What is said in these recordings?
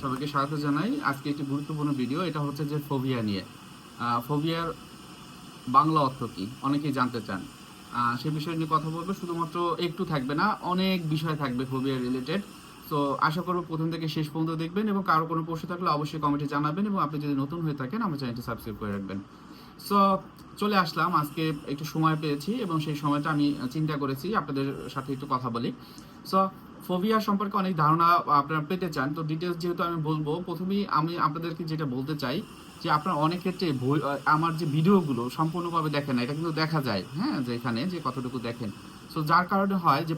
সবাইকে স্বাগত জানাই। আজকে একটি গুরুত্বপূর্ণ ভিডিও এটা হচ্ছে যে ফোবিয়া নিয়ে। ফোবিয়ার বাংলা অর্থ কি? অনেকেই জানতে চান। সে বিষয় নিয়ে কথা বলব। শুধুমাত্র একটু থাকবে না, অনেক বিষয় থাকবে ফোবিয়া রিলেটেড তো আশা করব প্রথম থেকে শেষ পর্যন্ত দেখবেন এবং কারও কোনো প্রশ্ন থাকলে অবশ্যই কমেন্টে জানাবেন এবং আপনি যদি নতুন হয়ে থাকেন, আমার চ্যানেলটি সাবস্ক্রাইব করে রাখবেন। সো চলে আসলাম। আজকে একটু সময় পেয়েছি এবং সেই সময়টা আমি চিন্তা করেছি, আপনাদের সাথে একটু কথা বলি। সো ফোবিয়া সম্পর্কে অনেক ধারণা আপনারা পেতে চান, তো ডিটেলস যেহেতু আমি বলব, প্রথমেই আমি আপনাদেরকে যেটা বলতে চাই যে আপনার অনেক ক্ষেত্রে আমার যে ভিডিওগুলো সম্পূর্ণভাবে দেখেন না, এটা কিন্তু দেখা যায় হ্যাঁ যে এখানে যে কতটুকু দেখেন। সো যার কারণে হয় যে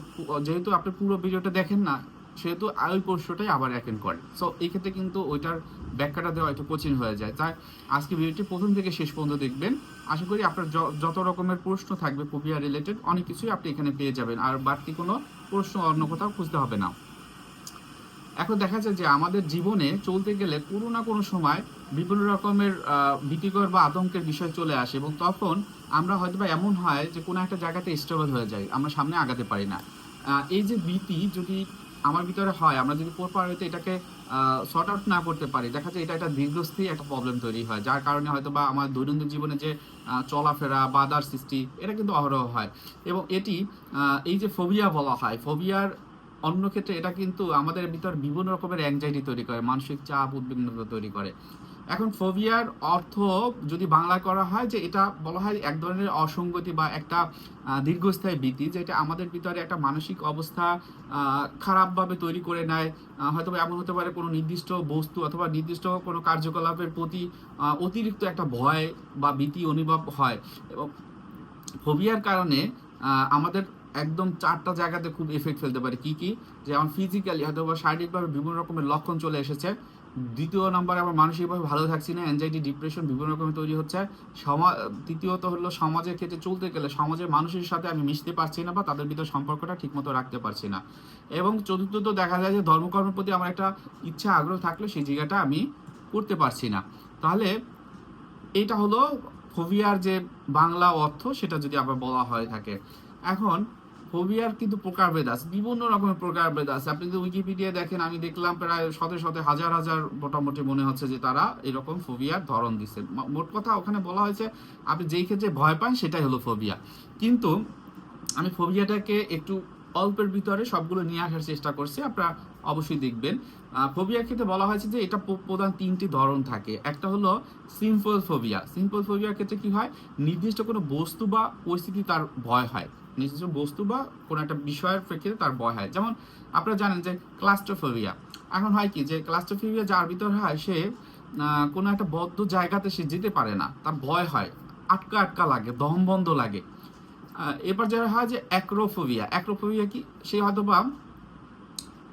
যেহেতু আপনি পুরো ভিডিওটা দেখেন না, সেহেতু ওই প্রশ্নটাই আবার অ্যাটেন্ড করে সো এই ক্ষেত্রে কিন্তু ওইটার ব্যাখ্যাটা দেওয়া একটু কঠিন হয়ে যায়। তাই আজকে ভিডিওটি প্রথম থেকে শেষ পর্যন্ত দেখবেন। আশা করি আপনার যত রকমের প্রশ্ন থাকবে ফোবিয়া রিলেটেড অনেক কিছুই আপনি এখানে পেয়ে যাবেন। আর বাড়তি কোনো প্রশ্ন অন্য কোথাও খুঁজতে হবে না। এখন দেখা যায় যে আমাদের জীবনে চলতে গেলে কোনো না কোনো সময় বিভিন্ন রকমের ভীতিকর বা আতঙ্কের বিষয় চলে আসে এবং তখন আমরা হয়তো বা এমন হয় যে কোনো একটা জায়গাতে স্টেবল হয়ে যায় আমরা সামনে আগাতে পারি না। এই যে ভীতি যদি আমার ভিতরে হয়, আমরা যদি পরপরতে এটাকে সর্ট আউট না করতে পারি। দেখা যায় এটা একটা দীর্ঘস্থায়ী একটা প্রবলেম তৈরি হয়, যার কারণে হয়তো বা আমার দৈনন্দিন জীবনে যে চলাফেরা, বাধার সৃষ্টি, এটা কিন্তু অহরহ হয়। এবং এটি এই যে ফোবিয়া বলা হয় ফোবিয়ার অন্য ক্ষেত্রে এটা কিন্তু আমাদের ভিতর বিভিন্ন রকমের অ্যাংজাইটি তৈরি করে, মানসিক চাপ, উদ্বিগ্নতা তৈরি করে। এখন ফোবিয়ার অর্থ যদি বাংলা করা হয় যে এটা বলা হয় এক ধরনের অসঙ্গতি বা একটা দীর্ঘস্থায়ী ভীতি যেটা আমাদের ভিতরে একটা মানসিক অবস্থা খারাপভাবে তৈরি করে নেয়। হয়তো এমন হতে পারে কোনো নির্দিষ্ট বস্তু অথবা নির্দিষ্ট কোনো কার্যকলাপের প্রতি অতিরিক্ত একটা ভয় বা ভীতি অনুভব হয়। এবং ফোবিয়ার কারণে আমাদের একদম চারটা জায়গাতে খুব এফেক্ট ফেলতে পারে। কি কি? যেমন ফিজিক্যালি হয়তো বা শারীরিকভাবে বিভিন্ন রকমের লক্ষণ চলে এসেছে। দ্বিতীয় নম্বরে আমরা মানসিকভাবে ভালো থাকছি না অ্যাংজাইটি ডিপ্রেশন বিভিন্ন রকমের তৈরি হচ্ছে। সমাজ তৃতীয়ত হলো সমাজের ক্ষেত্রে চলতে গেলে সমাজের মানুষের সাথে আমি মিশতে পারছি না বা তাদের ভিতর সম্পর্কটা ঠিকমতো রাখতে পারছি না। এবং চতুর্থত দেখা যায় যে ধর্মকর্মের প্রতি আমার একটা ইচ্ছা, আগ্রহ থাকলে সেই জায়গাটা আমি করতে পারছি না। তাহলে এইটা হলো ফোবিয়ার যে বাংলা অর্থ, সেটা যদি আবার বলা হয়ে থাকে। এখন ফোবিয়ার কিন্তু প্রকারভেদ আছে, বিভিন্ন রকমের প্রকারভেদ আছে। আপনি যদি উইকিপিডিয়া দেখেন, আমি দেখলাম প্রায় শত শত হাজার হাজার মোটামুটি মনে হচ্ছে যে তারা এরকম ফোবিয়ার ধরন দিচ্ছে মোট কথা ওখানে বলা হয়েছে, আপনি যেই ক্ষেত্রে ভয় পান, সেটাই হলো ফোবিয়া। কিন্তু আমি ফোবিয়াটাকে একটু অল্পের ভিতরে সবগুলো নিয়ে আসার চেষ্টা করছি, আপনারা অবশ্যই দেখবেন। ফোবিয়ার ক্ষেত্রে বলা হয়েছে যে এটা প্রধান তিনটি ধরন থাকে। একটা হলো সিম্পল ফোবিয়া সিম্পল ফোবিয়ার ক্ষেত্রে কি হয়? নির্দিষ্ট কোনো বস্তু বা পরিস্থিতি তার ভয় হয়। নির্দিষ্ট বস্তু বা কোনো একটা বিষয়ের প্রেক্ষিতে তার ভয় হয়। যেমন আপনারা জানেন যে ক্লাস্ট্রোফোবিয়া এখন হয় কি যে ক্লাস্ট্রোফোবিয়া যার ভিতর হয় সে কোনো একটা বদ্ধ জায়গাতে সে যেতে পারে না। তার ভয় হয়। আটকা আটকা লাগে, দম বন্ধ লাগে। এবার যারা হয় যে অ্যাক্রোফোবিয়া অ্যাক্রোফোবিয়া কি? সে হয়তো বা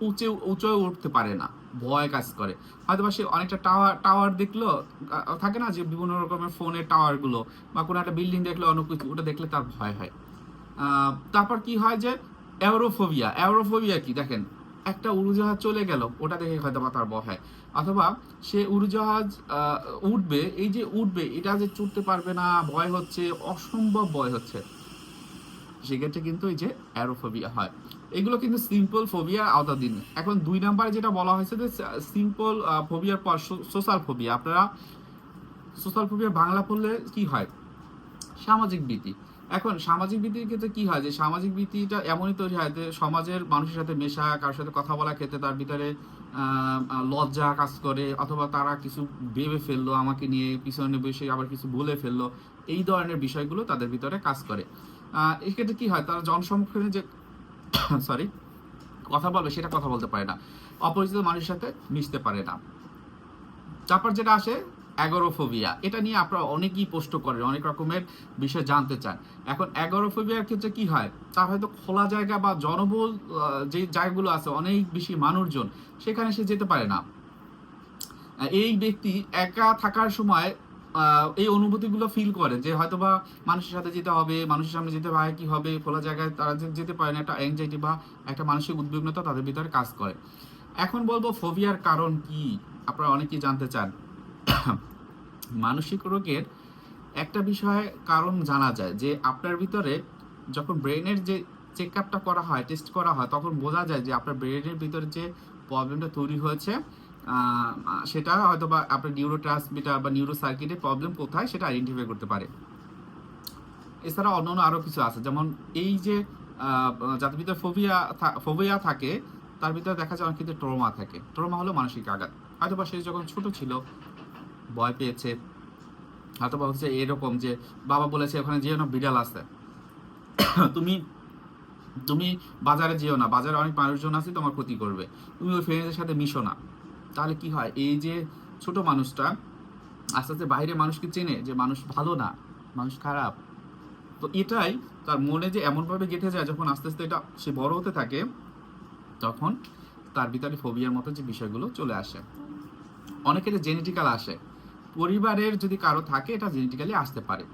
উঁচে, উঁচু উঠতে পারে না। ভয় কাজ করে। হয়তো বা সে অনেকটা টাওয়ার টাওয়ার দেখল থাকে না যে বিভিন্ন রকমের ফোনের টাওয়ারগুলো বা কোনো একটা বিল্ডিং দেখল, অন্য কিছু, ওটা দেখলে তার ভয় হয়। তারপর কি হয় যে, অ্যাওরোফোবিয়া অ্যাওরোফোবিয়া কি? দেখেন, একটা উড়োজাহাজ চলে গেল, ওটা দেখে হয়তো বা তার ভয় হয়। অথবা সে উড়োজাহাজ উঠবে, এই যে উঠবে, এটা যে চড়তে পারবে না, ভয় হচ্ছে, অসম্ভব ভয় হচ্ছে। সেক্ষেত্রে কিন্তু এই যে অ্যারোফোবিয়া হয়। এগুলো কিন্তু সিম্পল ফোবিয়ার আওতাধীন। এখন দুই নাম্বারে যেটা বলা হয়েছে যে সিম্পল ফোবিয়ার পর সোশ্যাল ফোবিয়া আপনারা সোশ্যাল ফোবিয়া বাংলা পড়লে কি হয়? সামাজিক ভীতি। এখন সামাজিক ভীতির ক্ষেত্রে কি হয়? যে সামাজিক ভীতিটা এমনই তৈরি হয় যে, সমাজের মানুষের সাথে মেশা, কারোর সাথে কথা বলার ক্ষেত্রে তার ভিতরে লজ্জা কাজ করে, অথবা তারা কিছু ভেবে ফেলল, আমাকে নিয়ে পিছনে বসে আবার কিছু বলে ফেলল, এই ধরনের বিষয়গুলো তাদের ভিতরে কাজ করে। এক্ষেত্রে কি হয়? তারা জনসম্মুখে যে সরি কথা বলবে, সেটা কথা বলতে পারে না। অপরিচিত মানুষের সাথে মিশতে পারে না। তারপর যেটা আসে অ্যাগোরোফোবিয়া এটা নিয়ে আপনারা অনেকেই পোস্ট করেন, অনেক রকমের বিষয় জানতে চান। এখন অ্যাগোরোফোবিয়ার ক্ষেত্রে কি হয়? তার হয়তো খোলা জায়গা বা জনবহুল যে জায়গাগুলো আছে, অনেক বেশি মানুষজন, সেখানে সে যেতে পারে না। এই ব্যক্তি একা থাকার সময় এই অনুভূতিগুলো ফিল করে যে হয়তোবা মানুষের সাথে যেতে হবে, মানুষের সামনে যেতে পারে কি হবে, খোলা জায়গায় তারা যেতে পারে না, একটা অ্যাংজাইটি বা একটা মানসিক উদ্বিগ্নতা তাদের ভিতরে কাজ করে। এখন বলব ফোবিয়ার কারণ কি? আপনারা অনেকেই জানতে চান। মানসিক রোগের একটা বিষয় কারণ জানা যায় যে আপনার ভিতরে যখন ব্রেনের যে চেক আপটা করা হয় টেস্ট করা হয়, তখন বোঝা যায় যে আপনার ব্রেনের ভিতরে যে প্রবলেমটা তৈরি হয়েছে সেটা হয়তো বা আপনার নিউরো ট্রান্সমিটার বা নিউরো সার্কিটের প্রবলেম কোথায় সেটা আইডেন্টিফাই করতে পারে। এছাড়া অন্য অন্য আরও কিছু আছে, যেমন এই যে যাদের ভিতরে ফোবিয়া ফোবিয়া থাকে, তার ভিতরে দেখা যায় অনেক কিন্তু ট্রমা থাকে। ট্রমা হলো মানসিক আঘাত। হয়তো বা সে যখন ছোট ছিল, ভয় পেয়েছে হয়তো বা হচ্ছে এরকম যে, বাবা বলেছে ওখানে যেও না, বিড়াল আছে। তুমি তুমি বাজারে যেও না, বাজারে অনেক মানুষজন আছে, তোমার ক্ষতি করবে। তুমি ওই ফ্রেন্ডের সাথে মিশো না। তাহলে কি হয়? এই যে ছোট মানুষটা, আস্তে আস্তে বাইরে মানুষকে চেনে যে মানুষ ভালো না, মানুষ খারাপ। তো এটাই তার মনে যে এমনভাবে গেঁথে যায় যখন আস্তে আস্তে এটা সে বড় হতে থাকে, তখন তার ভিতরে ফোবিয়ার মতো যে বিষয়গুলো চলে আসে। অনেকের জেনেটিক্যাল আসে। পরিবারের যদি কারও থাকে, এটা জেনেটিক্যালি আসতে পারে।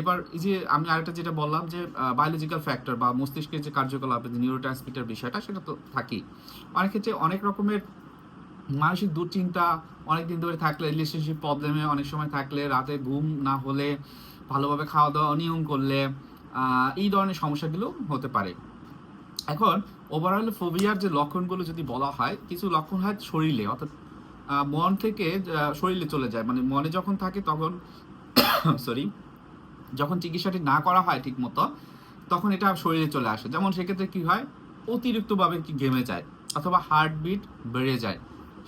এবার এই যে আমি আরেকটা যেটা বললাম যে বায়োলজিক্যাল ফ্যাক্টর বা মস্তিষ্কের যে কার্যকলাপ, যে নিউরোট্রান্সমিটার বিষয়টা, সেটা তো থাকেই। অনেক ক্ষেত্রে অনেক রকমের মানসিক দুশ্চিন্তা অনেকদিন ধরে থাকলে রিলেশনশিপ প্রবলেমে অনেক সময় থাকলে, রাতে ঘুম না হলে, ভালোভাবে খাওয়া দাওয়া অনিয়ম করলে এই ধরনের সমস্যাগুলো হতে পারে। এখন ওভারঅল ফোবিয়ার যে লক্ষণগুলো যদি বলা হয়, কিছু লক্ষণ হয় শরীরে, অর্থাৎ মন থেকে শরীরে চলে যায়। মানে মনে যখন থাকে তখন সরি যখন চিকিৎসাটি না করা হয় ঠিক মতো তখন এটা শরীরে চলে আসে। যেমন সেক্ষেত্রে কি হয়? অতিরিক্তভাবে ঘেমে যায়, অথবা হার্টবিট বেড়ে যায়।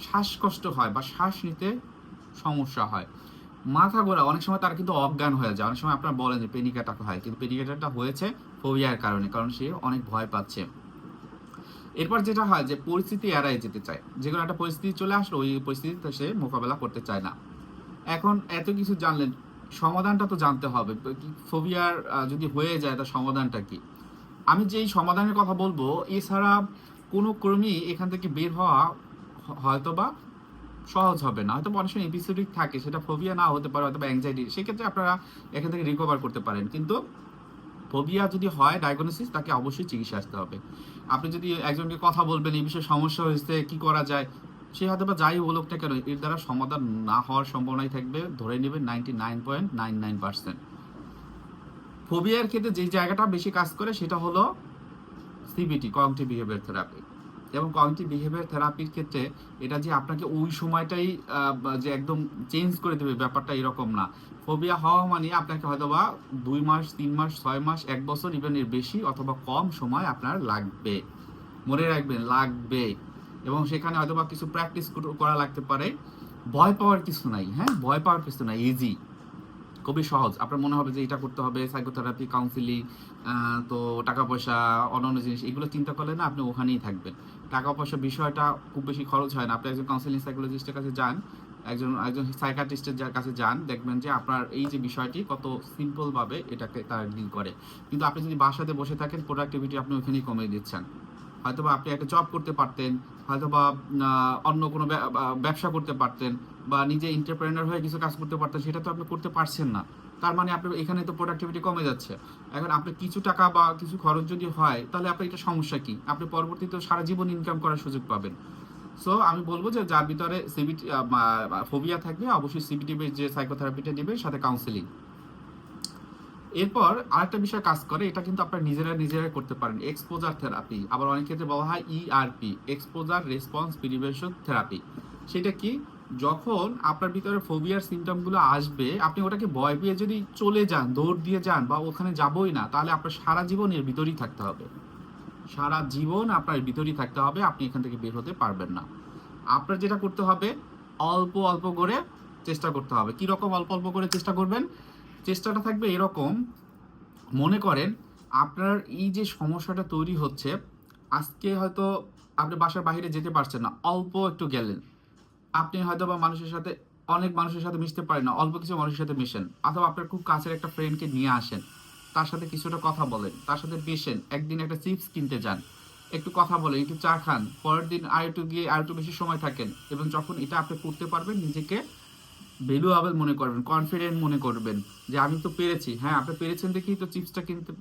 শ্বাসকষ্ট হয় বা শ্বাস নিতে সমস্যা হয়। মাথা ঘোরা, অনেক সময় তার কিন্তু অজ্ঞান হয়ে যায়। অনেক সময় আপনারা বলেন যে পেনিক অ্যাটাক হয়, কিন্তু পেনিক অ্যাটাকটা হয়েছে ফোবিয়ার কারণে, কারণ সে অনেক ভয় পাচ্ছে। এরপর যেটা হয় যে পরিস্থিতি এড়াই যেতে চায়। যে কোনো একটা পরিস্থিতি চলে আসলো, ওই পরিস্থিতিতে সে মোকাবেলা করতে চায় না। এখন এত কিছু জানলেন, সমাধানটা তো জানতে হবে। ফোবিয়ার যদি হয়ে যায়, তার সমাধানটা কি? আমি যে এই সমাধানের কথা বলব, এছাড়া কোনো ক্রমেই এখান থেকে বের হওয়া হ- হয়তোবা সহজ হবে না। হয়তো সময় এপিসোডিক থাকে, সেটা ফোবিয়া না হতে পারে হয়তো অ্যাংজাইটি সেক্ষেত্রে আপনারা এখান থেকে রিকভার করতে পারেন। কিন্তু ফোবিয়া যদি হয় ডায়াগনোসিস তাকে অবশ্যই চিকিৎসা আসতে হবে। আপনি যদি একজনকে কথা বলবেন, এই বিষয়ে সমস্যা হয়েছে, কি করা যায়, সে হয়তো বা যাই বলুক না কেন, এর দ্বারা সমাধান না হওয়ার সম্ভাবনাই থাকবে। ধরে নেবেন ninety nine point nine nine percent ফোবিয়ার ক্ষেত্রে যে জায়গাটা বেশি কাজ করে, সেটা হলো সিবিটি কগনিটিভ বিহেভিয়ার থেরাপি এবং কগনিটিভ বিহেভিয়ার থেরাপির ক্ষেত্রে এটা যে আপনাকে ওই সময়টাই যে একদম চেঞ্জ করে দেবে ব্যাপারটা এরকম না। ফোবিয়া হওয়া মানে আপনাকে হয়তোবা দুই মাস, তিন মাস, ছয় মাস, এক বছর ইভেন এর বেশি অথবা কম সময় আপনার লাগবে। মনে রাখবেন, লাগবে। এবং সেখানে হয়তোবা কিছু প্র্যাকটিস করা লাগতে পারে। ভয় পাওয়ার কিছু নাই হ্যাঁ? ভয় পাওয়ার কিছু নাই ইজি খুবই সহজ। আপনার মনে হবে যে এটা করতে হবে সাইকোথেরাপি কাউন্সিলিং তো টাকা পয়সা, অন্যান্য জিনিস, এগুলো চিন্তা করলে না আপনি ওখানেই থাকবেন। টাকা পয়সা বিষয়টা খুব বেশি খরচ হয় না। আপনি একজন কাউন্সিলিং সাইকোলজিস্টের কাছে যান, একজন একজন সাইকাটিস্টের যার কাছে যান, দেখবেন যে আপনার এই যে বিষয়টি কত সিম্পলভাবে এটাকে তারা ডিল করে। কিন্তু আপনি যদি বাসাতে বসে থাকেন প্রোডাক্টিভিটি আপনি ওখানেই কমিয়ে দিচ্ছেন। হয়তোবা আপনি একটা জব করতে পারতেন, হয়তোবা অন্য কোনো ব্যবসা করতে পারতেন, বা নিজে এন্টারপ্রেনার হয়ে কিছু কাজ করতে পারতেন, সেটা তো আপনি করতে পারছেন না। তার মানে আপনার এখানে তো প্রোডাক্টিভিটি কমে যাচ্ছে। এখন আপনি কিছু টাকা বা কিছু খরচ যদি হয়, তাহলে আপনার এটা সমস্যা কি? আপনি পরবর্তীতে সারা জীবন ইনকাম করার সুযোগ পাবেন। সো আমি বলব যে যার ভিতরে সিবিটি ফোবিয়া থাকবে, অবশ্যই সিবিটি যে সাইকোথেরাপিটা নেবে সাথে কাউন্সিলিং এরপর আরেকটা বিষয় কাজ করে, এটা কিন্তু আপনারা নিজেরা নিজেরাই করতে পারেন এক্সপোজার থেরাপি আবার অনেক ক্ষেত্রে বলা হয় ERP exposure response prevention therapy সেটা কি? যখন আপনার ভিতরে ফোবিয়ার সিমটমগুলো আসবে, আপনি ওটাকে ভয় পেয়ে যদি চলে যান, দৌড় দিয়ে যান বা ওখানে যাবই না, তাহলে আপনার সারা জীবন এর ভিতরেই থাকতে হবে। সারা জীবন আপনার ভিতরেই থাকতে হবে, আপনি এখান থেকে বের হতে পারবেন না। আপনার যেটা করতে হবে, অল্প অল্প করে চেষ্টা করতে হবে। কি রকম অল্প অল্প করে চেষ্টা করবেন? চেষ্টাটা থাকবে এরকম, মনে করেন আপনার এই যে সমস্যাটা তৈরি হচ্ছে, আজকে হয়তো আপনি বাসার বাইরে যেতে পারছেন না, অল্প একটু গেলেন। আপনি হয়তো বা মানুষের সাথে, অনেক মানুষের সাথে মিশতে পারেন না, অল্প কিছু মানুষের সাথে মিশেন। অথবা আপনার খুব কাছের একটা ফ্রেন্ডকে নিয়ে আসেন, তার সাথে কিছুটা কথা বলেন, তার সাথে মিশেন, একদিন একটা চিপস কিনতে যান, একটু কথা বলেন, একটু চা খান, পরের দিন আর একটু গিয়ে আর একটু বেশি সময় থাকেন, এবং যখন এটা আপনি করতে পারবেন, নিজেকে ভ্যালুয়েবল মনে করবেন কনফিডেন্ট মনে করবেন, যে আমি তো পেরেছি। হ্যাঁ আপনি পেরেছেন দেখেই তো চিপসটা কিনতে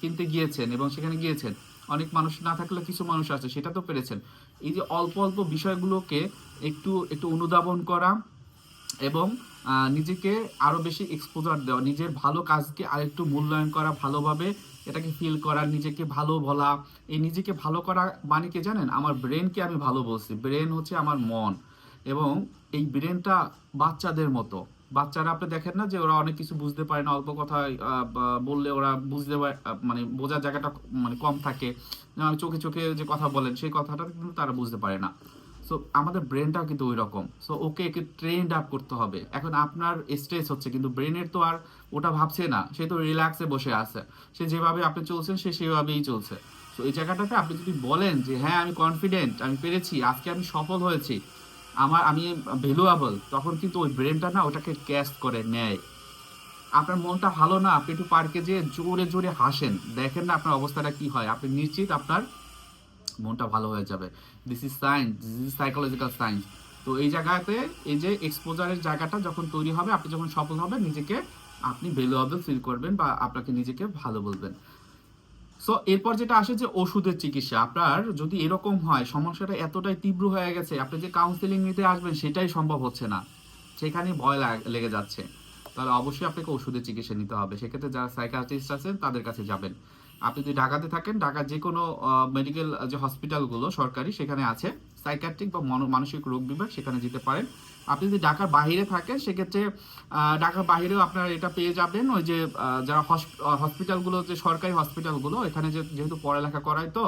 কিনতে গিয়েছেন এবং সেখানে গিয়েছেন। অনেক মানুষ না থাকলে কিছু মানুষ আছে, সেটা তো পেরেছেন। এই যে অল্প অল্প বিষয়গুলোকে একটু একটু অনুধাবন করা এবং নিজেকে আরও বেশি এক্সপোজার দেওয়া, নিজের ভালো কাজকে আরেকটু মূল্যায়ন করা ভালোভাবে, এটাকে ফিল করা, নিজেকে ভালো বলা, এই নিজেকে ভালো করা মানে কি জানেন? আমার ব্রেনকে আমি ভালো বলছি। ব্রেন হচ্ছে আমার মন এবং এই ব্রেনটা বাচ্চাদের মতো। বাচ্চারা আপনি দেখেন না যে ওরা অনেক কিছু বুঝতে পারে না, অল্প কথা বললে ওরা বুঝতে মানে বোঝার জায়গাটা মানে কম থাকে। চোখে চোখে যে কথা বলেন, সেই কথাটা কিন্তু তারা বুঝতে পারে না। সো আমাদের ব্রেনটাও কিন্তু ওই রকম সো ওকে একে ট্রেন্ড আপ করতে হবে। এখন আপনার স্ট্রেস হচ্ছে, কিন্তু ব্রেনের তো আর ওটা ভাবছে না। সে তো রিল্যাক্সে বসে আছে। সে যেভাবে আপনি চলছেন, সে সেভাবেই চলছে। তো এই জায়গাটাতে আপনি যদি বলেন যে হ্যাঁ আমি কনফিডেন্ট আমি পেরেছি, আজকে আমি সফল হয়েছি। আমার, আমি ভ্যালুয়েবল তখন কিন্তু ওই ব্রেনটা না ওটাকে ক্যাশ করে, নেয়। আপনার মনটা ভালো না, আপনি একটু পার্কে যেয়ে জোরে জোরে হাসেন। দেখেন না আপনার অবস্থাটা কি হয়। আপনি নিশ্চিত আপনার মনটা ভালো হয়ে যাবে। This is science this is psychological science তো এই জায়গাতে এই যে এক্সপোজারের জায়গাটা যখন তৈরি হবে, আপনি যখন সফল হবেন, নিজেকে আপনি ভ্যালুয়েবল ফিল করবেন বা আপনাকে নিজেকে ভালো বলবেন। সো এরপর যেটা আসে যে ওষুধের চিকিৎসা। আপনার যদি এরকম হয়, সমস্যাটা এতটাই তীব্র হয়ে গেছে, আপনি যে কাউন্সিলিং নিতে আসবেন, সেটাই সম্ভব হচ্ছে না। সেখানে ভয় লাগ- যাচ্ছে। তাহলে অবশ্যই আপনাকে ওষুধের চিকিৎসা নিতে হবে। সেক্ষেত্রে যারা সাইকাট্রিস্ট আছেন, তাদের কাছে যাবেন। আপনি যদি ঢাকাতে থাকেন, ঢাকার যে কোনো মেডিকেল যে হসপিটালগুলো সরকারি, সেখানে আছে। সাইকাট্রিক বা মনো- মানসিক রোগ বিভাগ, সেখানে যেতে পারেন। আপনি যদি ঢাকার বাইরে থাকেন, সেক্ষেত্রে ঢাকার বাইরেও আপনারা এটা পেয়ে যাবেন। ওই যে যারা হসপিটালগুলো, যে সরকারি হসপিটালগুলো এখানে যে, যেহেতু পড়ালেখা করায় তো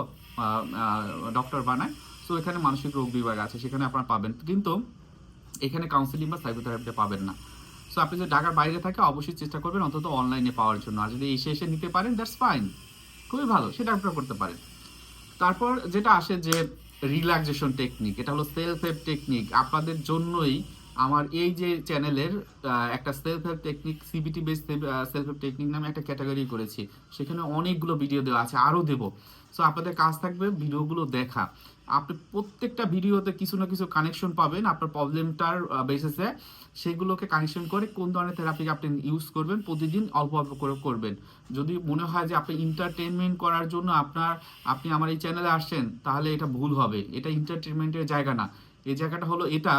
ডক্টর বানায়, তো এখানে মানসিক রোগ বিভাগ আছে, সেখানে আপনারা পাবেন। কিন্তু এখানে কাউন্সিলিং বা সাইকোথেরাপিটা পাবেন না। সো আপনি যদি ঢাকার বাইরে থাকে, অবশ্যই চেষ্টা করবেন অন্তত অনলাইনে পাওয়ার জন্য। আর যদি এসে এসে নিতে পারেন দ্যাটস ফাইন খুবই ভালো, সেটা আপনারা করতে পারেন। তারপর যেটা আসে যে রিল্যাক্সেশন টেকনিক এটা হলো সেলফ হেল্প টেকনিক আপনাদের জন্যই আমার এই যে চ্যানেলের একটা self help technique CBT base self help technique নামে একটা ক্যাটাগরি করেছি। সেখানে অনেকগুলো ভিডিও দেওয়া আছে আরও দেবো। সো আপনাদের কাজ থাকবে ভিডিওগুলো দেখা। আপনি প্রত্যেকটা ভিডিওতে কিছু না কিছু কানেকশন পাবেন, আপনার প্রবলেমটার বেসিসে সেগুলোকে কানেকশন করে কোন ধরনের থেরাপি আপনি ইউজ করবেন, প্রতিদিন অল্প অল্প করে করবেন। যদি মনে হয় যে আপনি এন্টারটেনমেন্ট করার জন্য আপনার, আপনি আমার এই চ্যানেলে আসছেন, তাহলে এটা ভুল হবে। এটা এন্টারটেনমেন্টের জায়গা না। এই জায়গাটা হলো এটা।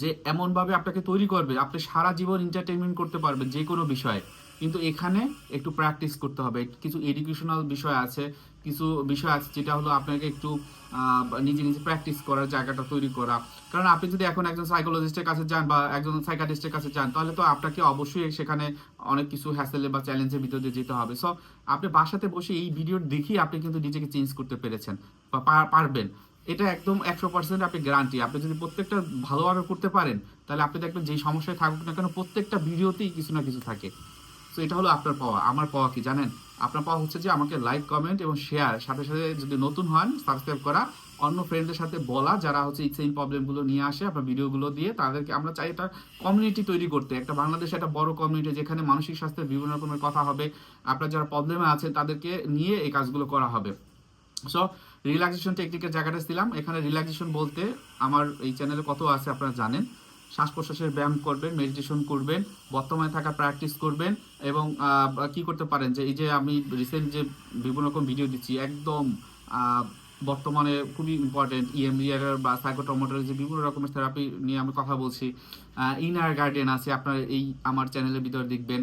যে এমনভাবে আপনাকে তৈরি করবে, আপনি সারা জীবন এন্টারটেনমেন্ট করতে পারবেন যে কোনো বিষয়ে। কিন্তু এখানে একটু প্র্যাকটিস করতে হবে। কিছু এডুকেশনাল বিষয় আছে, কিছু বিষয় আছে যেটা হলো আপনাকে একটু নিজে নিজে প্র্যাকটিস করার জায়গাটা তৈরি করা। কারণ আপনি যদি এখন একজন সাইকোলজিস্টের কাছে যান বা একজন সাইকাটিস্টের কাছে যান, তাহলে তো আপনাকে অবশ্যই সেখানে অনেক কিছু হ্যাসেলে বা চ্যালেঞ্জের ভিতর দিয়ে যেতে হবে। সো আপনি বাসাতে বসে এই ভিডিও দেখেই আপনি কিন্তু নিজেকে চেঞ্জ করতে পেরেছেন বা পারবেন। এটা একদম একশো পার্সেন্ট আপনি গ্যারান্টি আপনি যদি প্রত্যেকটা ভালোভাবে করতে পারেন, তাহলে আপনি দেখবেন যেই সমস্যায় থাকুক না কেন, প্রত্যেকটা ভিডিওতেই কিছু না কিছু থাকে। তো এটা হলো আপনার পাওয়া। আমার পাওয়া কি জানেন? আপনার পাওয়া হচ্ছে যে আমাকে লাইক কমেন্ট এবং শেয়ার সাথে সাথে যদি নতুন হন সাবস্ক্রাইব করা। অন্য ফ্রেন্ডদের সাথে বলা, যারা হচ্ছে এই সেম প্রবলেমগুলো নিয়ে আসে আপনার ভিডিওগুলো দিয়ে, তাদেরকে আমরা চাই একটা কমিউনিটি তৈরি করতে। একটা বাংলাদেশে একটা বড় কমিউনিটি যেখানে মানসিক স্বাস্থ্যের বিভিন্ন রকমের কথা হবে। আপনার যারা প্রবলেমে আছে তাদেরকে নিয়ে এই কাজগুলো করা হবে। সো রিল্যাক্সেশন টেকনিকের জায়গাটা ছিলাম। এখানে রিল্যাক্সেশন বলতে আমার এই চ্যানেলে কত আছে আপনারা জানেন। শ্বাস প্রশ্বাসের ব্যায়াম করবেন মেডিটেশন করবেন, বর্তমানে থাকা প্র্যাকটিস করবেন এবং কি করতে পারেন যে, এই যে আমি রিসেন্ট যে বিভিন্ন রকম ভিডিও দিচ্ছি, একদম বর্তমানে খুবই ইম্পর্টেন্ট ইএমডিআর বা সাইকোটমোটার যে বিভিন্ন রকমের থেরাপি নিয়ে আমি কথা বলছি। ইনার গার্ডেন আছে, আপনার এই আমার চ্যানেলের ভিতরে দেখবেন।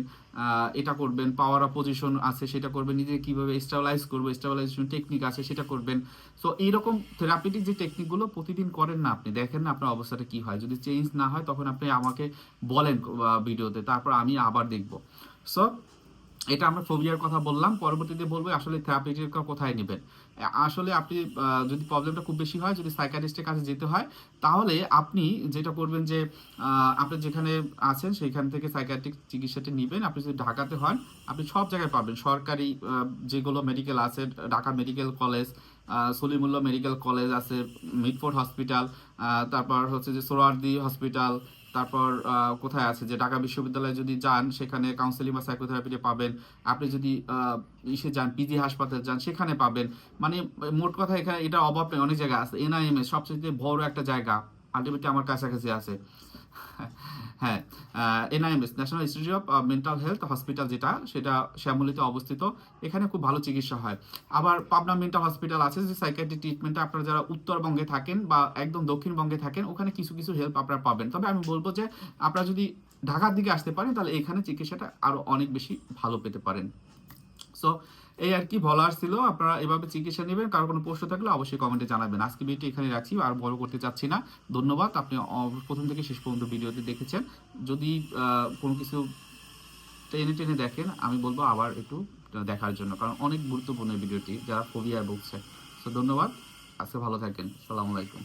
এটা করবেন পাওয়ার অফ পজিশন আছে, সেটা করবেন, নিজে কীভাবে স্টেবলাইজ করব স্টেবলাইজেশন টেকনিক আছে, সেটা করবেন। সো এইরকম থেরাপিটিক যে টেকনিকগুলো প্রতিদিন করেন না আপনি, দেখেন না আপনার অবস্থাটা কি হয়। যদি চেঞ্জ না হয়, তখন আপনি আমাকে বলেন ভিডিওতে তারপর আমি আবার দেখব। সো এটা আমরা ফোবিয়ার কথা বললাম, পরবর্তীতে বলব আসলে থেরাপিটির কোথায় নেবেন। আসলে আপনি যদি প্রবলেমটা খুব বেশি হয়, যদি সাইকাটিস্টের কাছে যেতে হয়, তাহলে আপনি যেটা করবেন যে আপনি যেখানে আছেন সেখান থেকে সাইকাট্রিক চিকিৎসাটি নেবেন। আপনি যদি ঢাকাতে হন, আপনি সব জায়গায় পাবেন। সরকারি যেগুলো মেডিকেল আছে, Dhaka medical college Salimullah medical college আছে মিডফোর্ড হসপিটাল তারপর হচ্ছে যে সোরারদি হসপিটাল তারপর কোথায় আছে? যে ঢাকা বিশ্ববিদ্যালয়ে যদি যান, সেখানে কাউন্সেলিং বা সাইকোথেরাপিতে পাবেন। আপনি যদি ইসে যান পিজি হাসপাতালে যান, সেখানে পাবেন। মানে মোট কথা এখানে এটা অভাব নেই, অনেক জায়গা আছে। এনআইএমএস সবচেয়ে বড় একটা জায়গা আলটিমেটলি আমার কাছাকাছি আছে। হ্যাঁ NIMS national institute of mental health hospital যেটা, সেটা শ্যামলিতে অবস্থিত। এখানে খুব ভালো চিকিৎসা হয়। আবার পাবনা মেন্টাল হসপিটাল আছে, যে সাইকেট্রি ট্রিটমেন্টটা আপনারা যারা উত্তরবঙ্গে থাকেন বা একদম দক্ষিণবঙ্গে থাকেন, ওখানে কিছু কিছু হেল্প আপনারা পাবেন। তবে আমি বলব যে, আপনারা যদি ঢাকার দিকে আসতে পারেন, তাহলে এখানে চিকিৎসাটা আরও অনেক বেশি ভালো পেতে পারেন। সো এই আর কি বলার ছিল। আপনারা এভাবে চিকিৎসা নেবেন, কারও কোনো প্রশ্ন থাকলে অবশ্যই কমেন্টে জানাবেন। আজকে ভিডিওটি এখানে রাখছি, আর বড় করতে চাচ্ছি না। ধন্যবাদ, আপনি প্রথম থেকে শেষ পর্যন্ত ভিডিওটি দেখেছেন। যদি কোনো কিছু টেনে টেনে দেখেন, আমি বলব আবার একটু দেখার জন্য, কারণ অনেক গুরুত্বপূর্ণ ভিডিওটি, যারা ফোবিয়া ভুগছে। সো ধন্যবাদ, আজকে ভালো থাকেন। সালামু আলাইকুম।